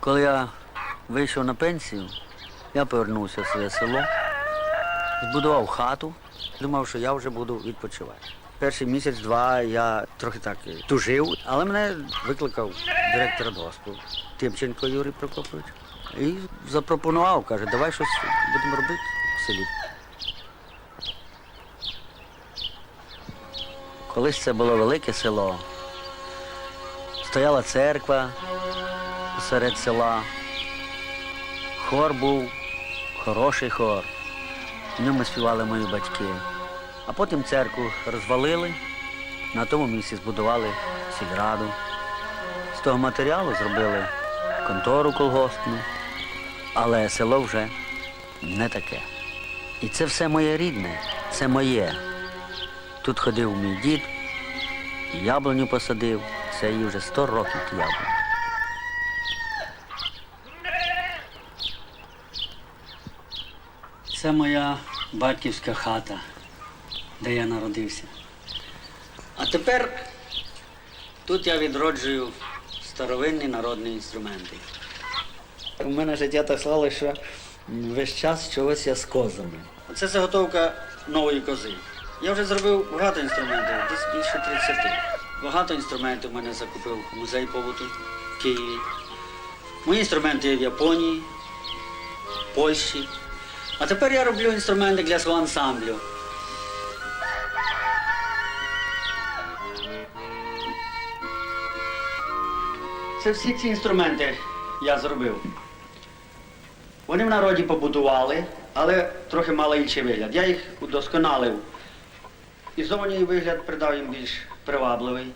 Коли я вийшов на пенсію, я повернувся в своє село, збудував хату, думав, що я вже буду відпочивати. Перший місяць-два я трохи так тужив, але мене викликав директор госпу Тимченко Юрій Прокопович і запропонував, каже, давай щось будемо робити в селі. Колись це було велике село. Стояла церква посеред села. Хор був хороший хор. В ньому співали мої батьки. А потім церкву розвалили, на тому місці збудували сільраду. З того матеріалу зробили контору колгоспну, але село вже не таке. І це все моє рідне, це моє. Тут ходив мій дід, яблуню посадив, це їй вже 100 років ті Це моя батьківська хата, де я народився. А тепер тут я відроджую старовинні народні інструменти. У мене життя так склалося, що весь час чогось я з козами. Це заготовка нової кози. Я вже зробив багато інструментів, десь більше 30. Багато інструментів мене закупив музей побуту в Києві. Мої інструменти є в Японії, Польщі. А тепер я роблю інструменти для свого ансамблю. Це всі ці інструменти я зробив. Вони в народі побудували, але трохи мали інший вигляд. Я їх удосконалив. І зовнішній вигляд придав їм більш привабливий.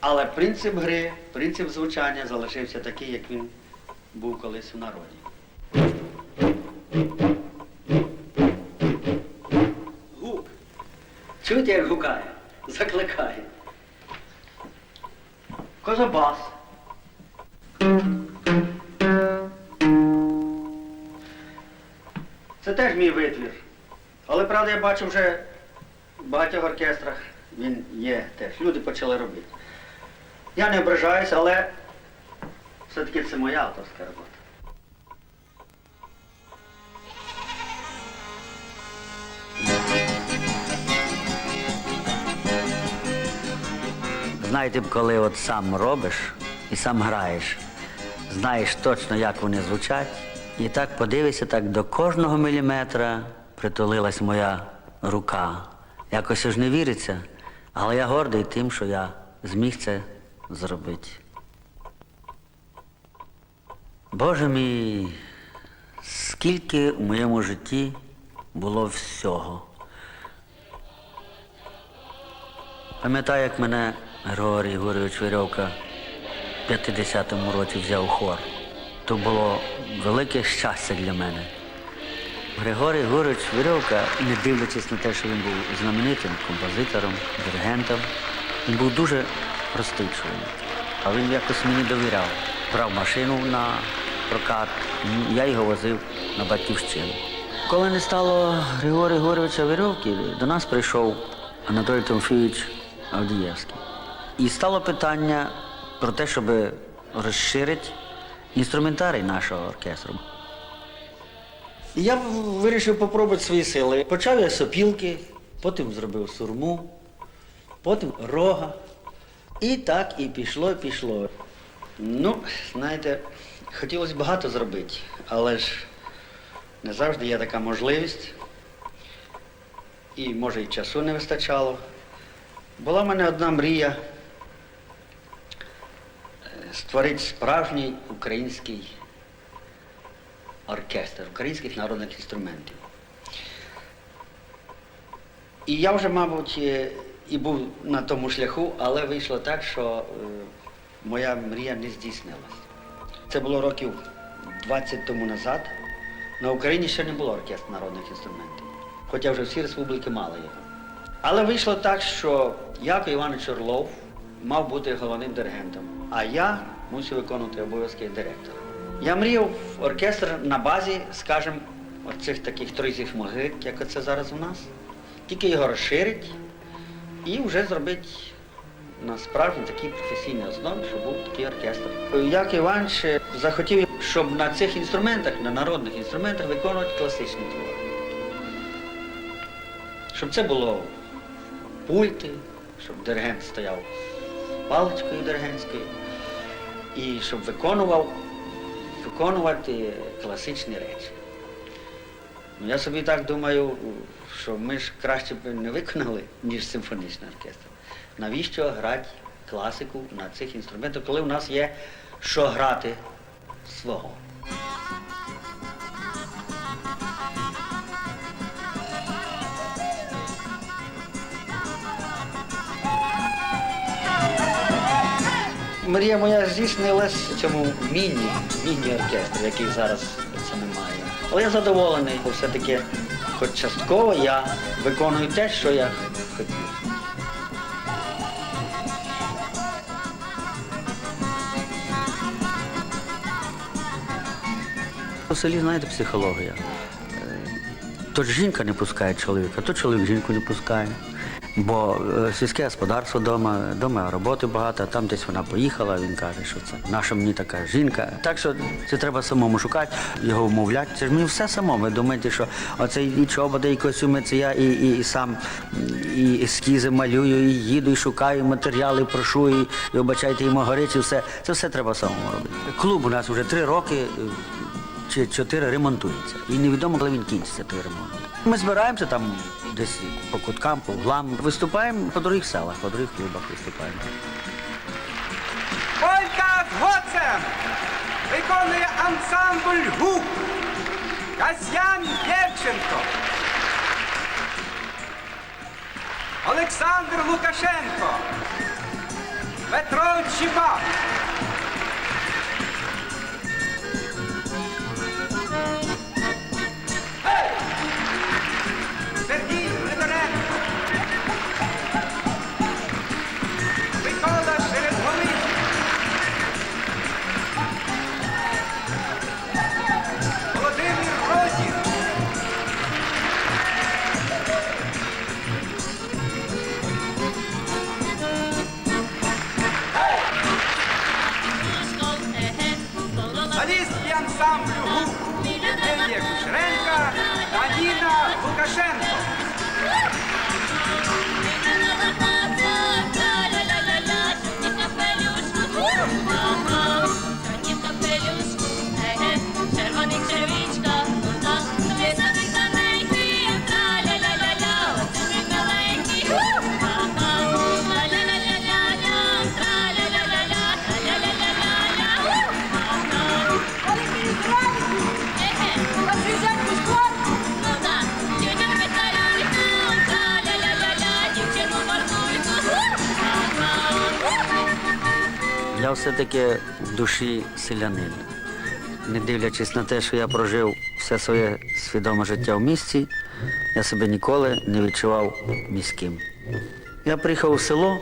Але принцип гри, принцип звучання залишився такий, як він був колись у народі. Чуєте, як гукає? Закликає. Козабас. Це теж мій витвір. Але правда я бачу вже в багатьох оркестрах він є теж. Люди почали робити. Я не ображаюсь, але все-таки це моя авторська робота. Знаєте, коли от сам робиш і сам граєш, знаєш точно, як вони звучать, і так подивишся, так до кожного міліметра притулилась моя рука. Якось ж не віриться, але я гордий тим, що я зміг це зробити. Боже мій, скільки в моєму житті було всього. Пам'ятаю, як мене Григорій Гурійович Вірьовка в 50-му році взяв хор. То було велике щастя для мене. Григорій Гурійович Вірьовка, не дивлячись на те, що він був знаменитим композитором, диригентом, він був дуже простий чоловік. А він якось мені довіряв. Брав машину на прокат, я його возив на батьківщину. Коли не стало Григорія Григоровича Вірьовки, до нас прийшов Анатолій Тимофійович Авдієвський. І стало питання про те, щоб розширити інструментарій нашого оркестру. Я вирішив спробувати свої сили. Почав я сопілки, потім зробив сурму, потім рога. І так і пішло, і пішло. Ну, знаєте, хотілося багато зробити, але ж не завжди є така можливість. І може і часу не вистачало. Була в мене одна мрія створити справжній український оркестр українських народних інструментів. І я вже, мабуть, е, і був на тому шляху, але вийшло так, що е, моя мрія не здійснилась. Це було років 20 тому назад. На Україні ще не було оркестру народних інструментів, хоча вже всі республіки мали його. Але вийшло так, що Яков Іванович Орлов мав бути головним диригентом, а я мусив виконувати обов'язки директора. Я мріяв оркестр на базі, скажімо, оцих таких тризів могил, як це зараз у нас. Тільки його розширить і вже зробити на справжній такій професійній основі, щоб був такий оркестр. Як Іванович захотів, щоб на цих інструментах, на народних інструментах виконувати класичні твори. Щоб це було пульти, щоб диригент стояв паличкою диригентською, і щоб виконував, виконувати класичні речі. Ну, я собі так думаю, що ми ж краще б не виконали, ніж симфонічний оркестр. Навіщо грати класику на цих інструментах, коли у нас є що грати свого? Мрія моя здійснилась в цьому міні, міні-оркестрі, який зараз це немає. Але я задоволений, бо все-таки, хоч частково я виконую те, що я хотів. У селі, знаєте, психологія. Е, То жінка не пускає чоловіка, то чоловік жінку не пускає. Бо е, сільське господарство вдома, вдома роботи багато, там десь вона поїхала, він каже, що це наша мені така жінка. Так що це треба самому шукати, його вмовляти. Це ж мені все само. Ви думаєте, що оце і чоботи, і костюми, це я і, і, і сам і ескізи малюю, і їду, і шукаю матеріали, прошу, і, і обачайте, і могорич, і все. Це все треба самому робити. Клуб у нас вже три роки. е, чи чотири ремонтується. І невідомо, коли він кінчиться, той ремонт. Ми збираємося там десь по куткам, по углам. Виступаємо по других селах, по других клубах виступаємо. Полька з Гоцем виконує ансамбль гук. Касьян Євченко. Олександр Лукашенко. Петро Чіпак. Kasher. Я все-таки в душі селянин. Не дивлячись на те, що я прожив все своє свідоме життя в місті, я себе ніколи не відчував міським. Я приїхав у село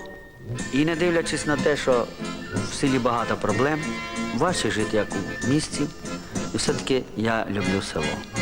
і не дивлячись на те, що в селі багато проблем, важче жити як у місті, і все-таки я люблю село.